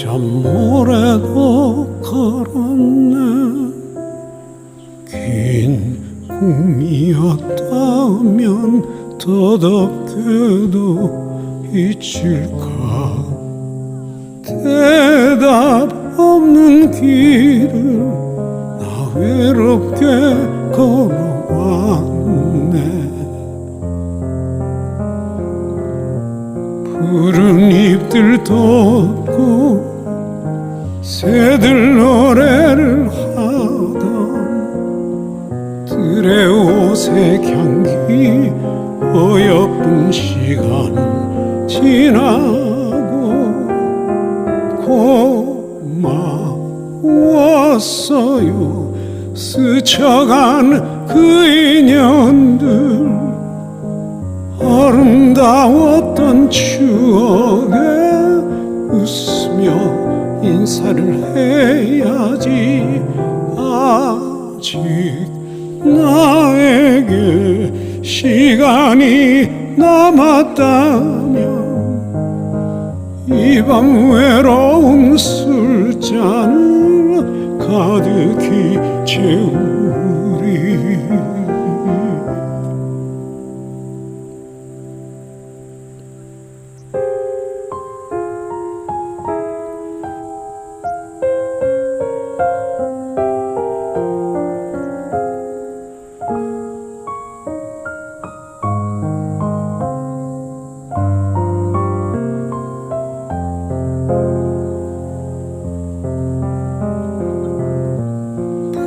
속을 잠모래도 걸었네. 긴 꿈이었다면 더덥게도 잊힐까? 대답 없는 길을 나 외롭게 걸어왔네. 푸른 잎들 덮고 새들 노래를 하던 들의 옷의 향기 어여쁜 시간은 지나고 고마웠어요. 스쳐간 그 인연들 아름다웠던 추억에 인사를 해야지. 아직 나에게 시간이 남았다면 이 밤 외로운 술잔을 가득히 채우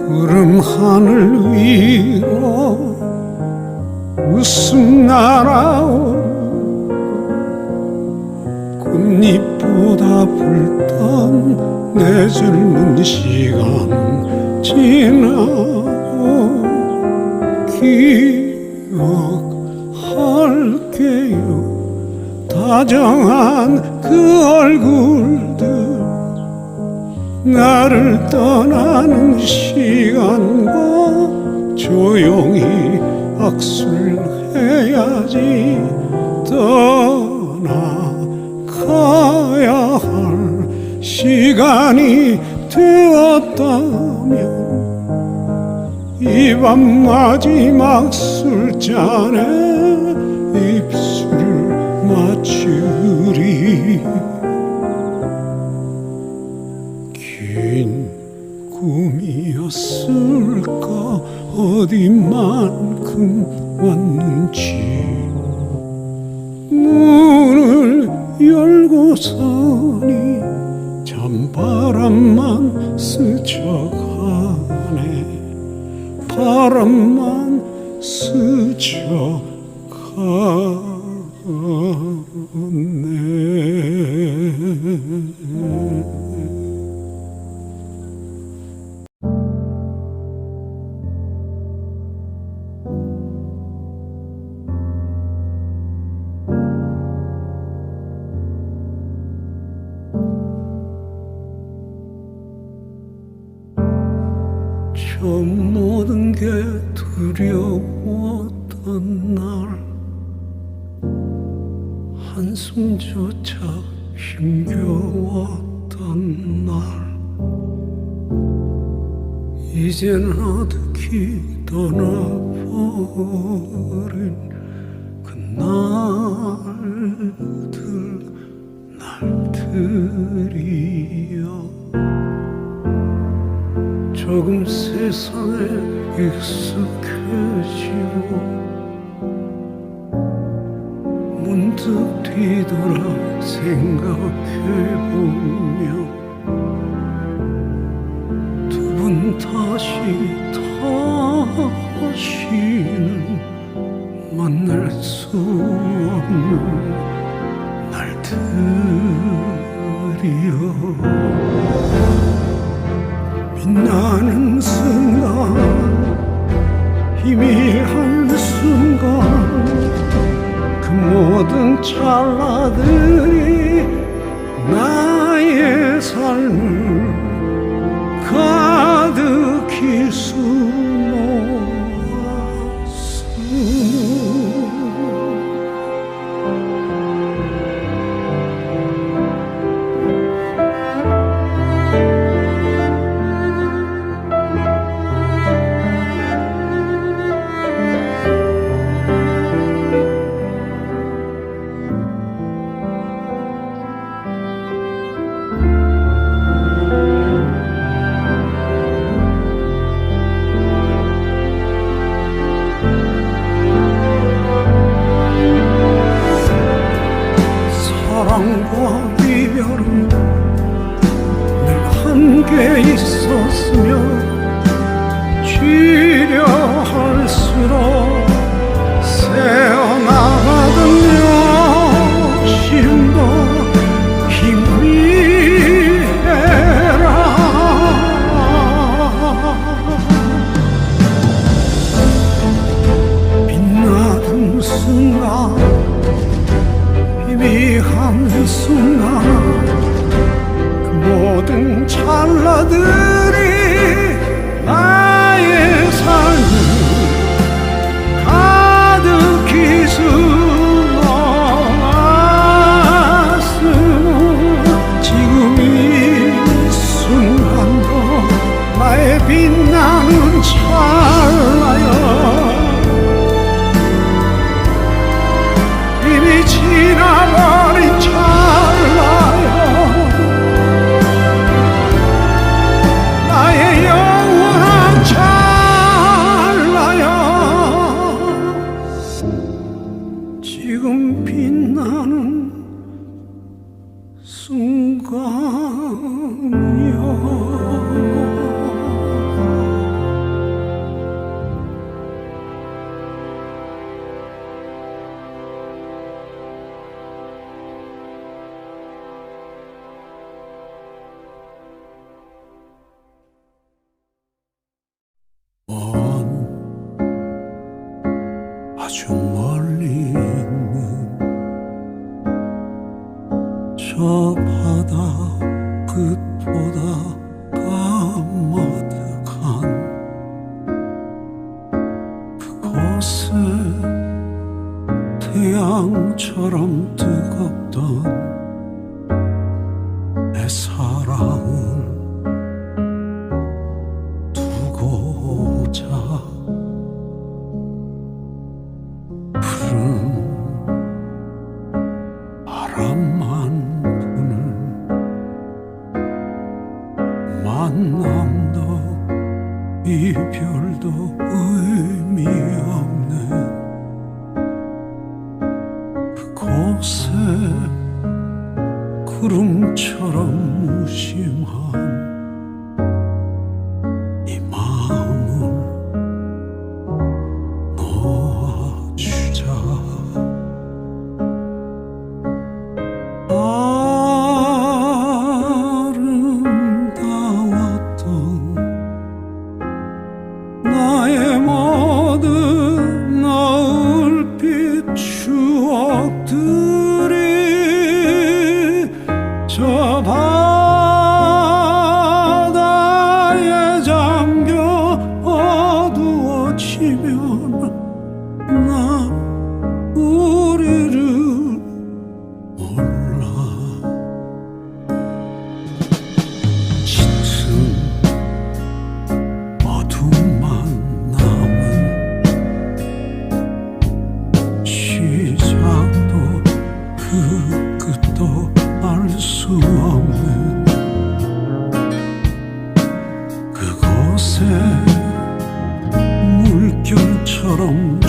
푸른 하늘 위로 웃음 날아오르 꽃잎보다 붉던 내 젊은 시간은 지나고 기억할게요. 다정한 그 얼굴들 나를 떠나는 시간과 조용히 악수를 해야지 떠나가야 할 시간이 되었다면 이 밤 마지막 술잔에 입술을 맞추 꿈이었을까? 어디만큼 왔는지. 문을 열고서니 잠바람만 스쳐가네. 바람만 스쳐가네 두려웠던 날 한숨조차 힘겨웠던 날. 이젠 아득히 떠나버린 그날들 날들이여. 조금 세상에 익숙해지고 문득 뒤돌아 생각해보며 두분 다시 다시는 만날 수 없는 날들이여. 빛나는 순간 희미한 순간 그 모든 찰나들이 나의 삶을 가득히 수 사랑과 이별은 늘 함께 있었으며 지려할수록 새어 지금 빛나는 순간이여. 끝보다 물결처럼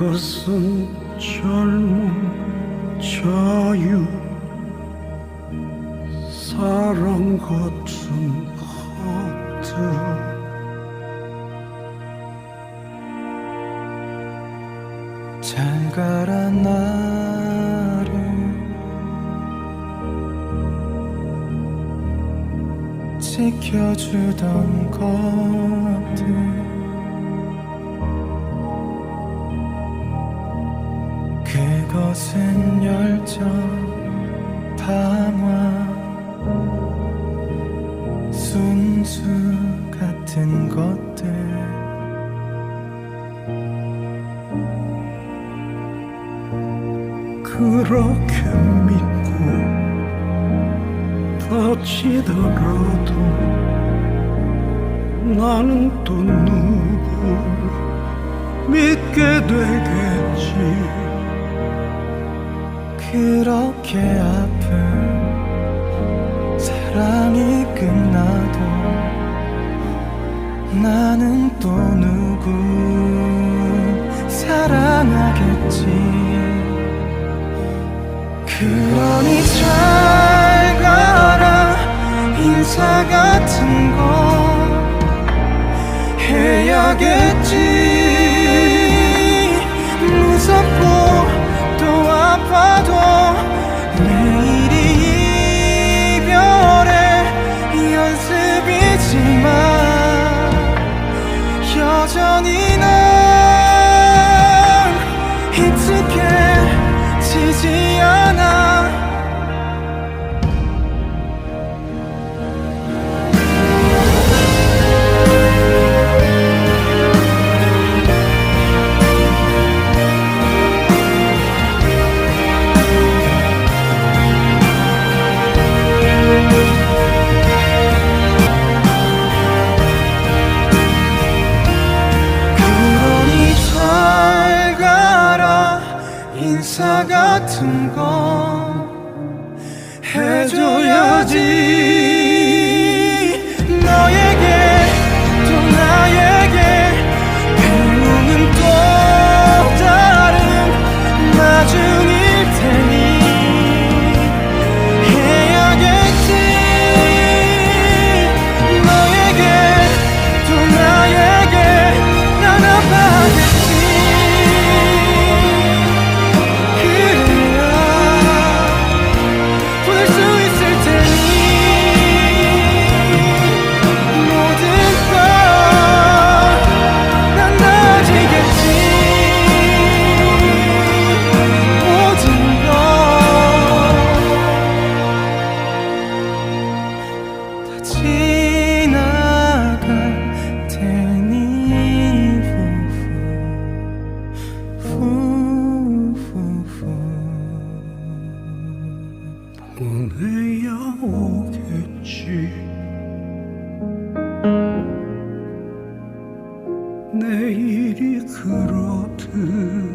것은 젊음 자유 사랑 같은 하트 잘 가라 나를. 지켜주던 것들 그것은 열정 담화 순수 같은 것들. 그렇게 믿고 다치더라도 나는 또 누구 믿게 되겠지 그렇게 아픈 사랑이 끝나도 나는 또 누구 사랑하겠지. 그러니 잘 가라. 인사 같 인사 같은 거 해줘야지 내일이 그렇듯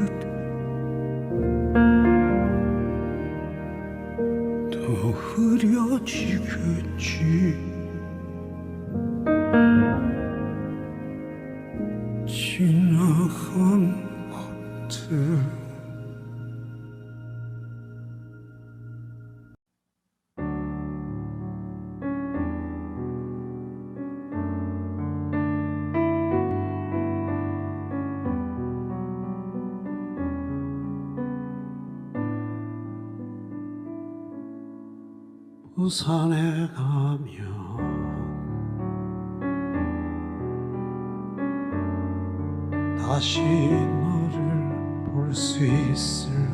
부산에 가면 다시 너를 볼 수 있을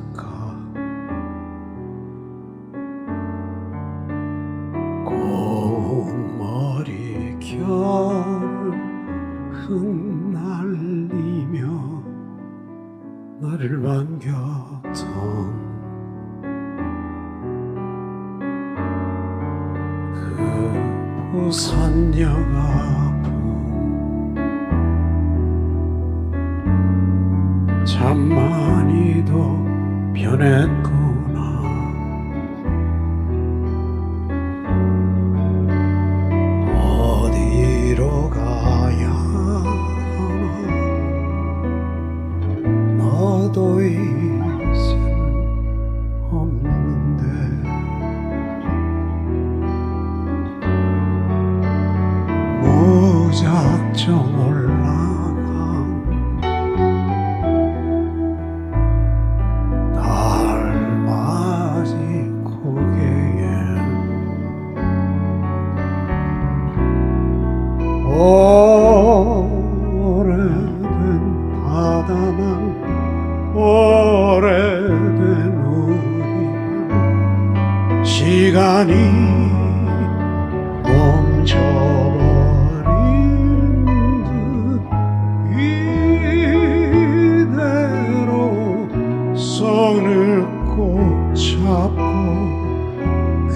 그 부산역 앞은 참 많이도 변했구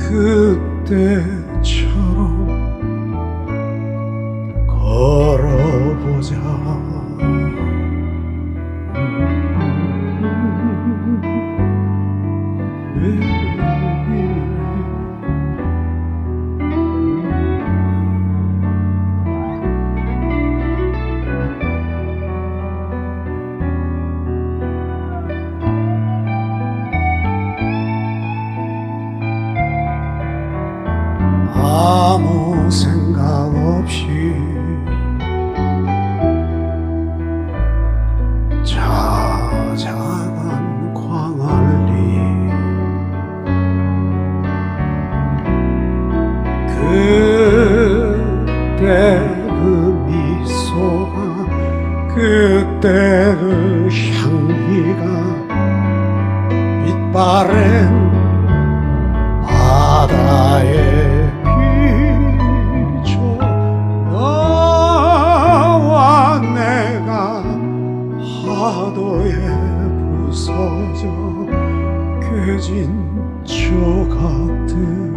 그때 사적 괴진 조각들을